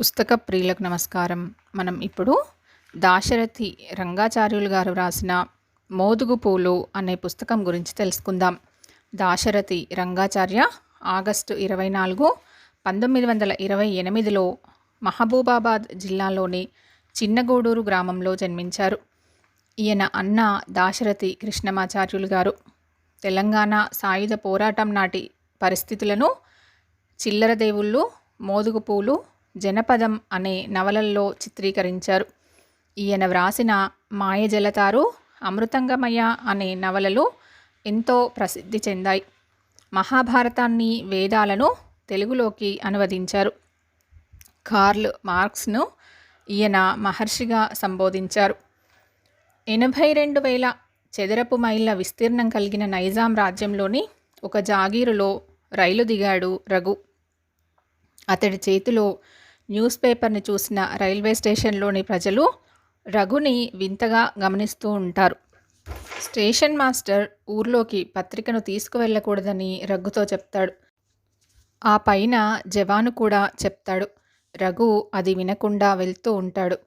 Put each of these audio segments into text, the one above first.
పుస్తక ప్రియులకు నమస్కారం. మనం ఇప్పుడు దాశరథి రంగాచార్యులు గారు వ్రాసిన మోదుగు పూలు అనే పుస్తకం గురించి తెలుసుకుందాం. దాశరథి రంగాచార్య ఆగస్టు ఇరవై నాలుగు పంతొమ్మిది వందల ఇరవై ఎనిమిదిలో మహబూబాబాద్ జిల్లాలోని చిన్నగూడూరు గ్రామంలో జన్మించారు. ఈయన అన్న దాశరథి కృష్ణమాచార్యులు గారు. తెలంగాణ సాయుధ పోరాటం నాటి పరిస్థితులను చిల్లర దేవుళ్ళు మోదుగు పూలు జనపదం అనే నవలల్లో చిత్రీకరించారు. ఈయన వ్రాసిన మాయజలతారు అమృతంగమయ అనే నవలలు ఎంతో ప్రసిద్ధి చెందాయి. మహాభారతాన్ని వేదాలను తెలుగులోకి అనువదించారు. కార్ల్ మార్క్స్ను ఈయన మహర్షిగా సంబోధించారు. ఎనభై రెండు వేల చదరపు మైళ్ళ విస్తీర్ణం కలిగిన నైజాం రాజ్యంలోని ఒక జాగీరులో రైలు దిగాడు రఘు. అతడి చేతిలో న్యూస్ పేపర్ని చూసిన రైల్వే స్టేషన్లోని ప్రజలు రఘుని వింతగా గమనిస్తూ ఉంటారు. స్టేషన్ మాస్టర్ ఊర్లోకి పత్రికను తీసుకువెళ్ళకూడదని రఘుతో చెప్తాడు. ఆ పైన జవాను కూడా చెప్తాడు. రఘు అది వినకుండా వెళ్తూ ఉంటాడు.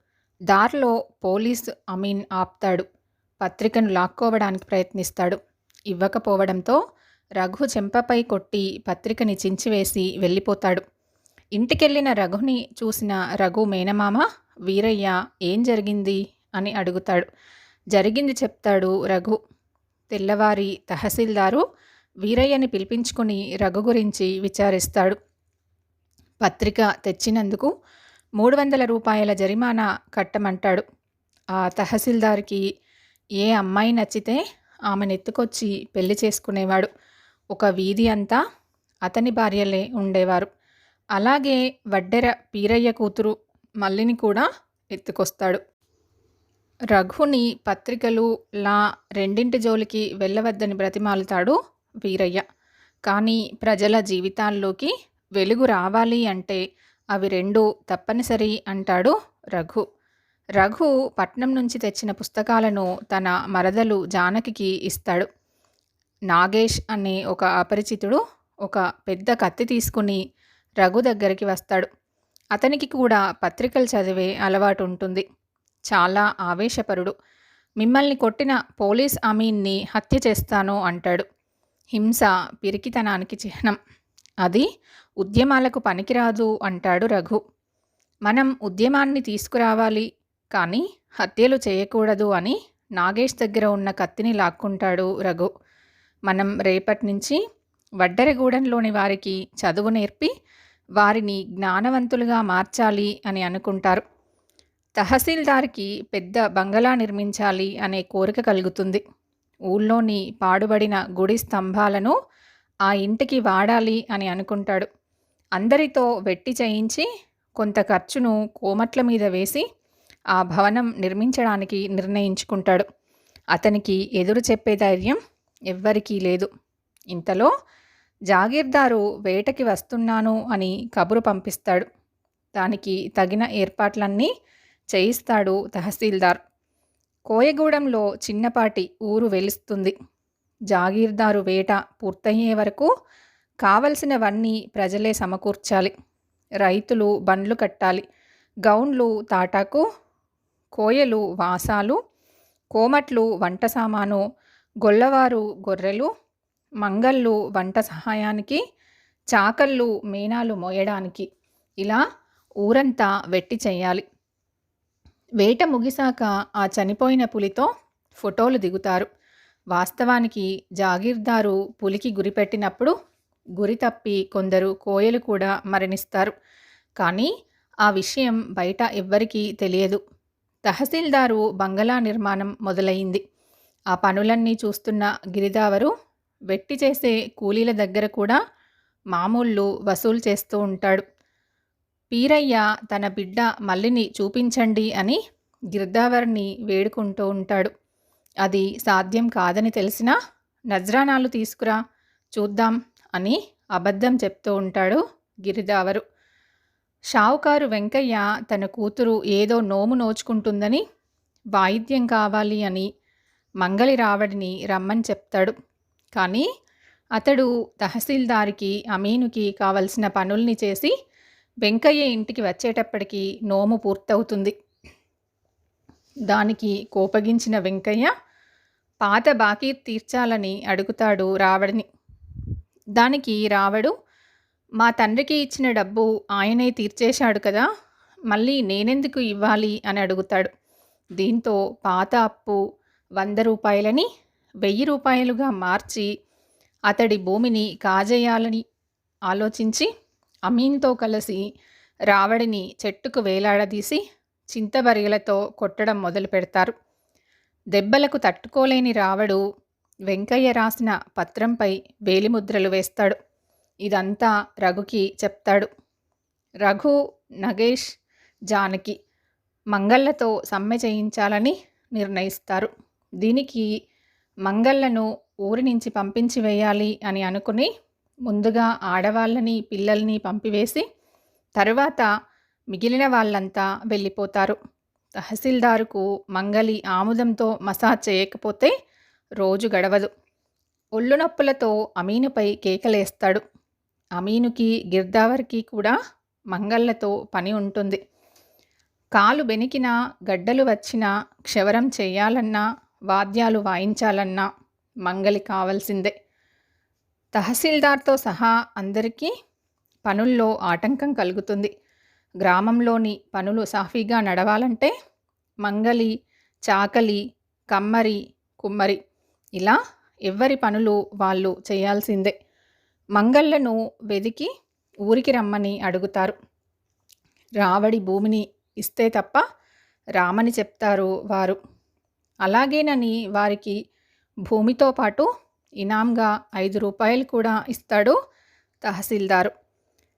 దారిలో పోలీస్ అమీన్ ఆపుతాడు. పత్రికను లాక్కోవడానికి ప్రయత్నిస్తాడు. ఇవ్వకపోవడంతో రఘు చెంపపై కొట్టి పత్రికని చించివేసి వెళ్ళిపోతాడు. ఇంటికెళ్ళిన రఘుని చూసిన రఘు మేనమామ వీరయ్య ఏం జరిగింది? అని అడుగుతాడు. జరిగింది చెప్తాడు రఘు. తెల్లవారి తహసీల్దారు వీరయ్యని పిలిపించుకుని రఘు గురించి విచారిస్తాడు. పత్రిక తెచ్చినందుకు మూడు వందల రూపాయల జరిమానా కట్టమంటాడు. ఆ తహసీల్దార్కి ఏ అమ్మాయి నచ్చితే ఆమెను ఎత్తుకొచ్చి పెళ్ళి చేసుకునేవాడు. ఒక వీధి అంతా అతని భార్యలే ఉండేవారు. అలాగే వడ్డెర పీరయ్య కూతురు మల్లిని కూడా ఎత్తుకొస్తాడు. రఘుని పత్రికలు లా రెండింటి జోలికి వెళ్ళవద్దని బ్రతిమాలుతాడు వీరయ్య. కానీ ప్రజల జీవితాల్లోకి వెలుగు రావాలి అంటే అవి రెండు తప్పనిసరి అంటాడు రఘు. రఘు పట్నం నుంచి తెచ్చిన పుస్తకాలను తన మరదలు జానకికి ఇస్తాడు. నాగేష్ అనే ఒక అపరిచితుడు ఒక పెద్ద కత్తి తీసుకుని రఘు దగ్గరికి వస్తాడు. అతనికి కూడా పత్రికలు చదివే అలవాటు ఉంటుంది చాలా ఆవేశపరుడు. మిమ్మల్ని కొట్టిన పోలీస్ అమీన్ని హత్య చేస్తాను అంటాడు. హింస పిరికితనానికి చిహ్నం. అది ఉద్యమాలకు పనికిరాదు అంటాడు రఘు. మనం ఉద్యమాన్ని తీసుకురావాలి కానీ హత్యలు చేయకూడదు అని నాగేష్ దగ్గర ఉన్న కత్తిని లాక్కుంటాడు రఘు. మనం రేపటి నుంచి వడ్డరగూడెంలోని వారికి చదువు నేర్పి వారిని జ్ఞానవంతులుగా మార్చాలి అని అనుకుంటారు. తహసీల్దార్కి పెద్ద బంగళా నిర్మించాలి అనే కోరిక కలుగుతుంది. ఊళ్ళోని పాడుబడిన గుడి స్తంభాలను ఆ ఇంటికి వాడాలి అని అనుకుంటాడు. అందరితో వెట్టి చేయించి కొంత ఖర్చును కోమట్ల మీద వేసి ఆ భవనం నిర్మించడానికి నిర్ణయించుకుంటాడు. అతనికి ఎదురు చెప్పే ధైర్యం ఎవ్వరికీ లేదు. ఇంతలో జాగీర్దారు వేటకి వస్తున్నాను అని కబురు పంపిస్తాడు. దానికి తగిన ఏర్పాట్లన్నీ చేయిస్తాడు తహసీల్దార్. కోయగూడెంలో చిన్నపాటి ఊరు వెలుస్తుంది. జాగీర్దారు వేట పూర్తయ్యే వరకు కావలసినవన్నీ ప్రజలే సమకూర్చాలి. రైతులు బండ్లు కట్టాలి. గౌన్లు తాటాకు కోయలు వాసాలు కోమట్లు వంట సామాను గొల్లవారు గొర్రెలు మంగళ్ళు వంట సహాయానికి చాకళ్ళు మీనాలు మోయడానికి ఇలా ఊరంతా వెట్టి చేయాలి. వేట ముగిసాక ఆ చనిపోయిన పులితో ఫోటోలు దిగుతారు. వాస్తవానికి జాగీర్దారు పులికి గురిపెట్టినప్పుడు గురి తప్పి కొందరు కోయలు కూడా మరణిస్తారు. కానీ ఆ విషయం బయట ఎవ్వరికీ తెలియదు. తహసీల్దారు బంగళా నిర్మాణం మొదలైంది. ఆ పనులన్నీ చూస్తున్న గిరిదావరు వెట్టి చేసే కూలీల దగ్గర కూడా మామూళ్ళు వసూలు చేస్తూ ఉంటాడు. పీరయ్య తన బిడ్డ మల్లిని చూపించండి అని గిర్దావర్ని వేడుకుంటూ ఉంటాడు. అది సాధ్యం కాదని తెలిసినా నజ్రానాలు తీసుకురా చూద్దాం అని అబద్ధం చెప్తూ ఉంటాడు గిరిదావరు షావుకారు వెంకయ్య తన కూతురు ఏదో నోము నోచుకుంటుందని వాయిద్యం కావాలి అని మంగళి రావడిని రమ్మని చెప్తాడు. కానీ అతడు తహసీల్దార్కి అమీనుకి కావలసిన పనుల్ని చేసి వెంకయ్య ఇంటికి వచ్చేటప్పటికి నోము పూర్తవుతుంది. దానికి కోపగించిన వెంకయ్య పాత బాకీ తీర్చాలని అడుగుతాడు రావడిని. దానికి రావడు మా తండ్రికి ఇచ్చిన డబ్బు ఆయనే తీర్చేశాడు కదా మళ్ళీ నేనెందుకు ఇవ్వాలి అని అడుగుతాడు. దీంతో పాత అప్పు వంద రూపాయలని వెయ్యి రూపాయలుగా మార్చి అతడి భూమిని కాజేయాలని ఆలోచించి అమీన్తో కలిసి రావడిని చెట్టుకు వేలాడదీసి చింతబరిగలతో కొట్టడం మొదలు పెడతారు. దెబ్బలకు తట్టుకోలేని రావడు వెంకయ్య రాసిన పత్రంపై వేలిముద్రలు వేస్తాడు. ఇదంతా రఘుకి చెప్తాడు. రఘు నగేష్ జానకి మంగళ్ళతో సమ్మె చేయించాలని నిర్ణయిస్తారు. దీనికి మంగళ్ళను ఊరి నుంచి పంపించి వేయాలి అని అనుకుని ముందుగా ఆడవాళ్ళని పిల్లల్ని పంపివేసి తరువాత మిగిలిన వాళ్ళంతా వెళ్ళిపోతారు. తహసీల్దారుకు మంగలి ఆముదంతో మసాజ్ చేయకపోతే రోజు గడవదు. ఒళ్ళు నొప్పులతో అమీనుపై కేకలేస్తాడు. అమీనుకి గిర్దావర్కి కూడా మంగళ్ళతో పని ఉంటుంది. కాలు బెనికినా గడ్డలు వచ్చినా క్షవరం చేయాలన్నా వాద్యాలు వాయించాలన్నా మంగలి కావాల్సిందే. తహసీల్దార్తో సహా అందరికీ పనుల్లో ఆటంకం కలుగుతుంది. గ్రామంలోని పనులు సాఫీగా నడవాలంటే మంగలి చాకలి కమ్మరి కుమ్మరి ఇలా ఎవరి పనులు వాళ్ళు చేయాల్సిందే. మంగళ్ళను వెదికి ఊరికి రమ్మని అడుగుతారు. రావడి భూమిని ఇస్తే తప్ప రామని చెప్తారు వారు. అలాగేనని వారికి భూమితో పాటు ఇనాంగా ఐదు రూపాయలు కూడా ఇస్తాడు తహసీల్దారు.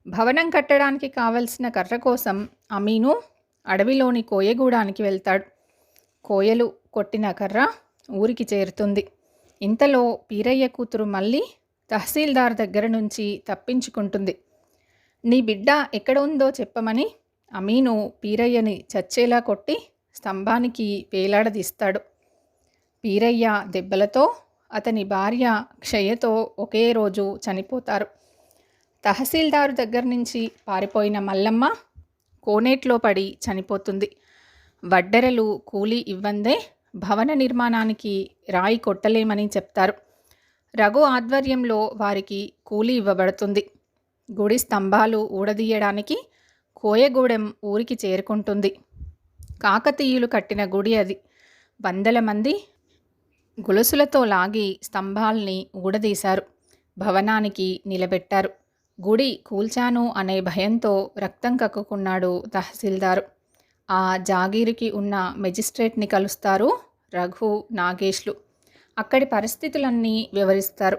భవనం కట్టడానికి కావలసిన కర్ర కోసం అమీను అడవిలోని కోయగూడానికి వెళ్తాడు. కోయలు కొట్టిన కర్ర ఊరికి చేరుతుంది. ఇంతలో పీరయ్య కూతురు మళ్ళీ తహసీల్దార్ దగ్గర నుంచి తప్పించుకుంటుంది. నీ బిడ్డ ఎక్కడ ఉందో చెప్పమని అమీను పీరయ్యని చచ్చేలా కొట్టి స్తంభానికి వేలాడదీస్తాడు. పీరయ్య దెబ్బలతో అతని భార్య క్షయతో ఒకే రోజు చనిపోతారు. తహసీల్దారు దగ్గర నుంచి పారిపోయిన మల్లమ్మ కోనేట్లో పడి చనిపోతుంది. వడ్డెరలు కూలీ ఇవ్వందే భవన నిర్మాణానికి రాయి కొట్టలేమని చెప్తారు. రఘు ఆధ్వర్యంలో వారికి కూలీ ఇవ్వబడుతుంది. గుడి స్తంభాలు ఊడదీయడానికి కోయగూడెం ఊరికి చేరుకుంటుంది. కాకతీయులు కట్టిన గుడి అది. వందల మంది గొలుసులతో లాగి స్తంభాల్ని ఊడదీశారు. భవనానికి నిలబెట్టారు. గుడి కూల్చాను అనే భయంతో రక్తం కక్కుకున్నాడు తహసీల్దారు. ఆ జాగీరుకి ఉన్న మెజిస్ట్రేట్ని కలుస్తారు రఘు నాగేష్లు. అక్కడి పరిస్థితులన్నీ వివరిస్తారు.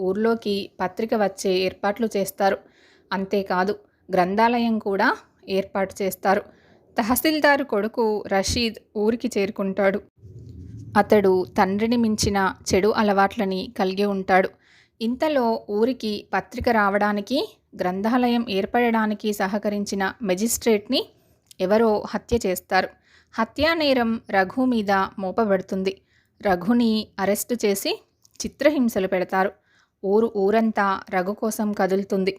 ఊర్లోకి పత్రిక వచ్చే ఏర్పాట్లు చేస్తారు. అంతేకాదు గ్రంథాలయం కూడా ఏర్పాటు చేస్తారు. తహసీల్దారు కొడుకు రషీద్ ఊరికి చేరుకుంటాడు. అతడు తండ్రిని మించిన చెడు అలవాట్లని కలిగి ఉంటాడు. ఇంతలో ఊరికి పత్రిక రావడానికి గ్రంథాలయం ఏర్పడడానికి సహకరించిన మెజిస్ట్రేట్ని ఎవరో హత్య చేస్తారు. హత్యా నేరం రఘు మీద మోపబడుతుంది. రఘుని అరెస్టు చేసి చిత్రహింసలు పెడతారు. ఊరు ఊరంతా రఘు కోసం కదులుతుంది.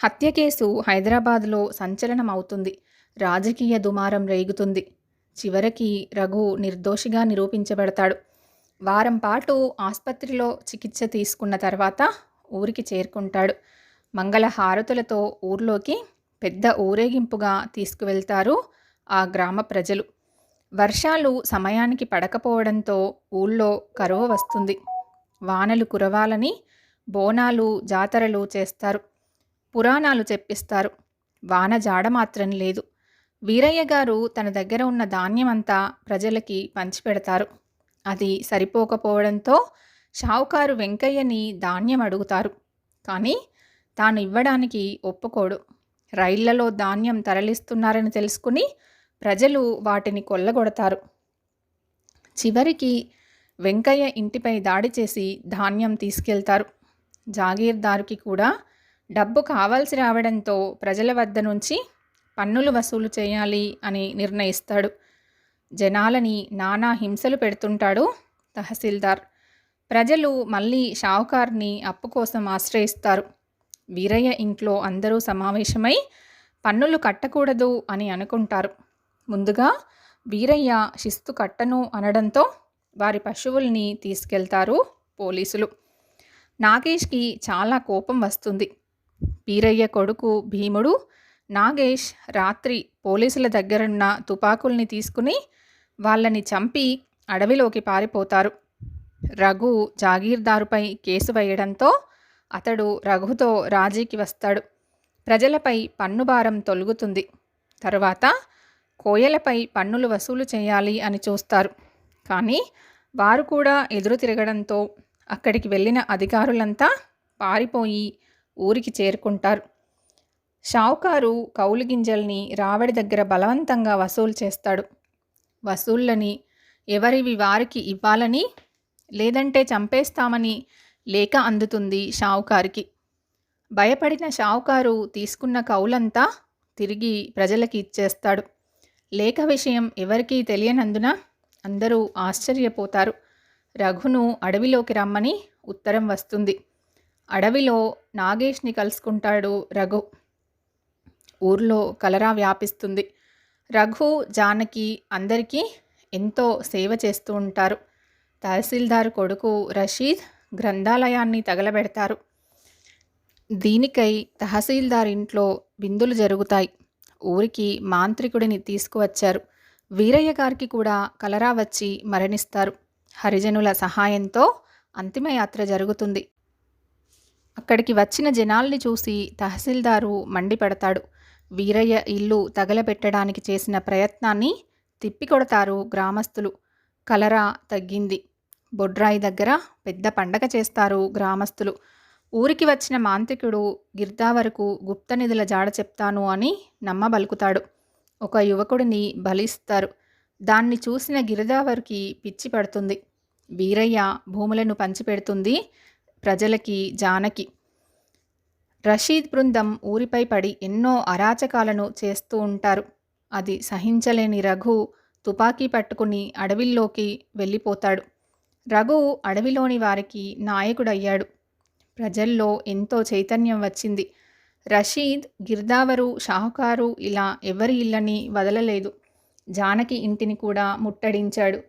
హత్య కేసు హైదరాబాద్లో సంచలనం అవుతుంది రాజకీయ దుమారం రేగుతుంది. చివరికి రఘు నిర్దోషిగా నిరూపించబడతాడు. వారం పాటు ఆసుపత్రిలో చికిత్స తీసుకున్న తర్వాత ఊరికి చేరుకుంటాడు. మంగళ హారతులతో ఊర్లోకి పెద్ద ఊరేగింపుగా తీసుకువెళ్తారు ఆ గ్రామ ప్రజలు. వర్షాలు సమయానికి పడకపోవడంతో ఊళ్ళో కరువు వస్తుంది. వానలు కురవాలని బోనాలు జాతరలు చేస్తారు. పురాణాలు చెప్పిస్తారు. వాన జాడ మాత్రం లేదు. వీరయ్య గారు తన దగ్గర ఉన్న ధాన్యమంతా ప్రజలకి పంచిపెడతారు అది సరిపోకపోవడంతో షావుకారు వెంకయ్యని ధాన్యం అడుగుతారు. కానీ తాను ఇవ్వడానికి ఒప్పుకోడు. రైళ్ళలో ధాన్యం తరలిస్తున్నారని తెలుసుకుని ప్రజలు వాటిని కొల్లగొడతారు. చివరికి వెంకయ్య ఇంటిపై దాడి చేసి ధాన్యం తీసుకెళ్తారు. జాగీర్దారుకి కూడా డబ్బు కావాల్సి రావడంతో ప్రజల వద్ద నుంచి పన్నులు వసూలు చేయాలి అని నిర్ణయిస్తాడు. జనాలని నానా హింసలు పెడుతుంటాడు తహసీల్దార్. ప్రజలు మళ్ళీ షావుకార్ని అప్పు కోసం ఆశ్రయిస్తారు. వీరయ్య ఇంట్లో అందరూ సమావేశమై పన్నులు కట్టకూడదు అని అనుకుంటారు. ముందుగా వీరయ్య శిస్తు కట్టను అనడంతో వారి పశువుల్ని తీసుకెళ్తారు పోలీసులు. నాగేష్కి చాలా కోపం వస్తుంది. వీరయ్య కొడుకు భీముడు నాగేష్ రాత్రి పోలీసుల దగ్గరున్న తుపాకుల్ని తీసుకుని వాళ్ళని చంపి అడవిలోకి పారిపోతారు. రఘు జాగీర్దారుపై కేసు వేయడంతో అతడు రఘుతో రాజీకి వస్తాడు. ప్రజలపై పన్నుభారం తొలుగుతుంది. తరువాత కోయలపై పన్నులు వసూలు చేయాలి అని చూస్తారు. కానీ వారు కూడా ఎదురు తిరగడంతో అక్కడికి వెళ్ళిన అధికారులంతా పారిపోయి ఊరికి చేరుకుంటారు. షావుకారు కౌలు గింజల్ని రావడి దగ్గర బలవంతంగా వసూలు చేస్తాడు. వసూళ్ళని ఎవరివి వారికి ఇవ్వాలని? లేదంటే చంపేస్తామని లేఖ అందుతుంది షావుకారికి. భయపడిన షావుకారు తీసుకున్న కౌలంతా తిరిగి ప్రజలకి ఇచ్చేస్తాడు. లేఖ విషయం ఎవరికీ తెలియనందున అందరూ ఆశ్చర్యపోతారు. రఘును అడవిలోకి రమ్మని ఉత్తరం వస్తుంది. అడవిలో నాగేష్ని కలుసుకుంటాడు రఘు. ఊర్లో కలరా వ్యాపిస్తుంది. రఘు జానకి అందరికీ ఎంతో సేవ చేస్తూ ఉంటారు. తహసీల్దార్ కొడుకు రషీద్ గ్రంథాలయాన్ని తగలబెడతారు. దీనికై తహసీల్దార్ ఇంట్లో విందులు జరుగుతాయి. ఊరికి మాంత్రికుడిని తీసుకువచ్చారు. వీరయ్య గారికి కూడా కలరా వచ్చి మరణిస్తారు. హరిజనుల సహాయంతో అంతిమయాత్ర జరుగుతుంది. అక్కడికి వచ్చిన జనాల్ని చూసి తహసీల్దారు మండిపడతాడు. వీరయ్య ఇల్లు తగలబెట్టడానికి చేసిన ప్రయత్నాన్ని తిప్పికొడతారు గ్రామస్తులు. కలరా తగ్గింది. బొడ్రాయి దగ్గర పెద్ద పండగ చేస్తారు గ్రామస్తులు. ఊరికి వచ్చిన మాంత్రికుడు గిర్దా వరకు గుప్త నిధుల జాడ చెప్తాను అని నమ్మబలుకుతాడు. ఒక యువకుడిని బలిస్తారు. దాన్ని చూసిన గిరిదావరికి పిచ్చి పడుతుంది. వీరయ్య భూములను పంచిపెడుతుంది ప్రజలకి జానకి. రషీద్ బృందం ఊరిపై పడి ఎన్నో అరాచకాలను చేస్తూ ఉంటారు. అది సహించలేని రఘు తుపాకీ పట్టుకుని అడవిల్లోకి వెళ్ళిపోతాడు. రఘు అడవిలోని వారికి నాయకుడయ్యాడు. ప్రజల్లో ఎంతో చైతన్యం వచ్చింది. రషీద్ గిర్దావరు షాహుకారు ఇలా ఎవరి ఇళ్ళని వదలలేదు. జానకి ఇంటిని కూడా ముట్టడించాడు.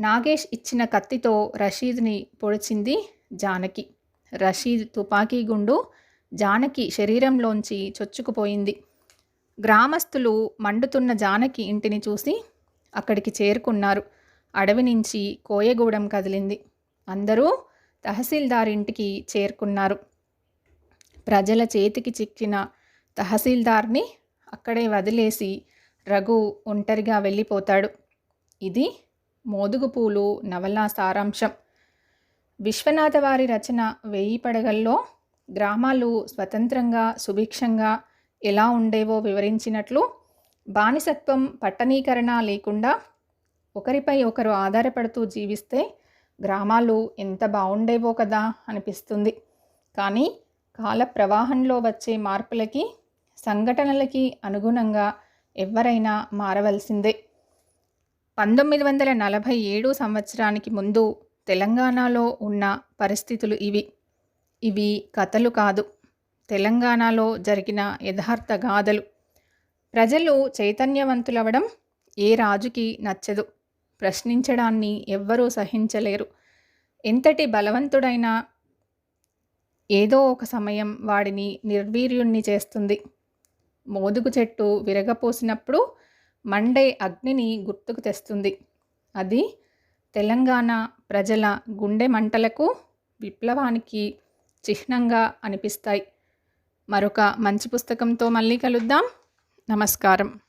నాగేష్ ఇచ్చిన కత్తితో రషీద్ని పొడిచింది జానకి. రషీద్ తుపాకీ గుండు జానకి శరీరంలోంచి చొచ్చుకుపోయింది. గ్రామస్తులు మండుతున్న జానకి ఇంటిని చూసి అక్కడికి చేరుకున్నారు. అడవి నుంచి కోయగూడెం కదిలింది. అందరూ తహసీల్దార్ ఇంటికి చేరుకున్నారు. ప్రజల చేతికి చిక్కిన తహసీల్దార్ని అక్కడే వదిలేసి రఘు ఒంటరిగా వెళ్ళిపోతాడు. ఇది మోదుగుపూలు నవలా సారాంశం. విశ్వనాథ వారి రచన వేయి పడగల్లో గ్రామాలు స్వతంత్రంగా సుభిక్షంగా ఎలా ఉండేవో వివరించినట్లు బానిసత్వం పట్టణీకరణ లేకుండా ఒకరిపై ఒకరు ఆధారపడుతూ జీవిస్తే గ్రామాలు ఎంత బాగుండేవో కదా అనిపిస్తుంది. కానీ కాల ప్రవాహంలో వచ్చే మార్పులకి సంఘటనలకి అనుగుణంగా ఎవరైనా మారవలసిందే. పంతొమ్మిది వందల నలభై ఏడు సంవత్సరానికి ముందు తెలంగాణలో ఉన్న పరిస్థితులు ఇవి. ఇవి కథలు కాదు. తెలంగాణలో జరిగిన యథార్థ గాథలు. ప్రజలు చైతన్యవంతులవడం ఏ రాజుకి నచ్చదు. ప్రశ్నించడాన్ని ఎవ్వరూ సహించలేరు. ఎంతటి బలవంతుడైనా ఏదో ఒక సమయం వాడిని నిర్వీర్యుణ్ణి చేస్తుంది. మోదుగు చెట్టు విరగపోసినప్పుడు మండే అగ్నిని గుర్తుకు తెస్తుంది. అది తెలంగాణ ప్రజల గుండె మంటలకు విప్లవానికి చిహ్నంగా అనిపిస్తాయి. మరొక మంచి పుస్తకంతో మళ్ళీ కలుద్దాం. నమస్కారం.